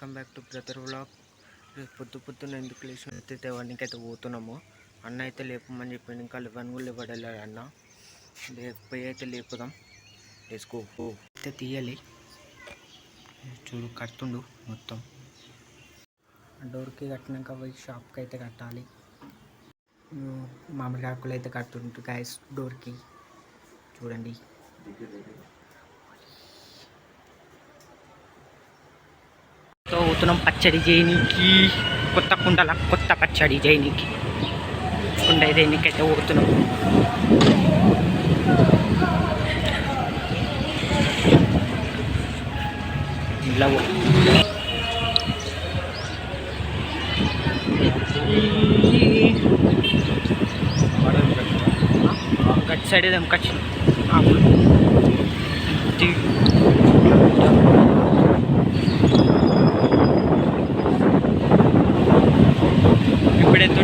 Welcome back to brother vlog. రేపు పొద్దు పొద్దున్న ఎందుకు లేచిన అయితే వాడికి అయితే పోతున్నాము. అన్న అయితే లేపమని చెప్పిండు. ఇంకా లెవెన్ కూడా లేవడలేడు అన్న. లేకపోయి అయితే లేపుదాం. వేసుకో అయితే తీయాలి. చూడు కడుతుండు మొత్తం. డోర్కి కట్టినాక పోయి షాప్కి అయితే కట్టాలి. మామిడి ఆకులు అయితే కడుతుంటు గాయస్ డోర్కి. చూడండి. పోతున్నాం పచ్చడి చేయనీకి కొత్త కుండల కొత్త పచ్చడి చేయనీకి కుండ చేయనీకైతే పోతున్నాం ఇలా పో. గట్ సైడ్ ఏదేం కచ్చి ఆకులు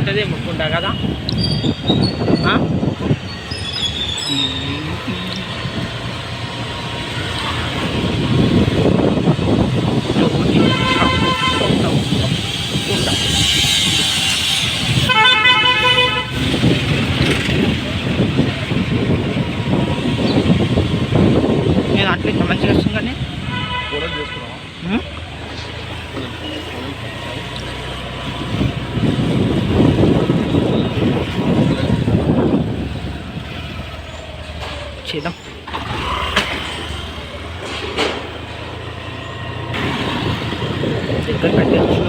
ఉంటుంది ముక్కుంటా కదా? దగ్గర కట్టేచ్చు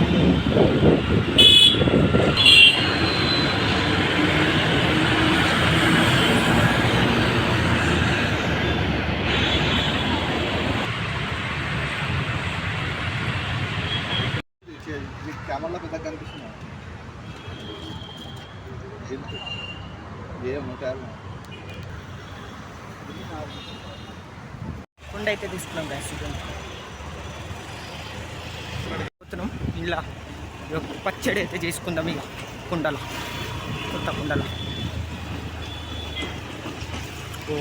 కెమెరాలో పెద్దగా కనిపిస్తున్నా ఏం ఉంటారు కుండ అయితే తీసుకున్నాం గ్యాస్ పోతున్నాం ఇలా పచ్చడి అయితే చేసుకుందాం ఇక కుండలో. కొత్త కుండలో. ఓ.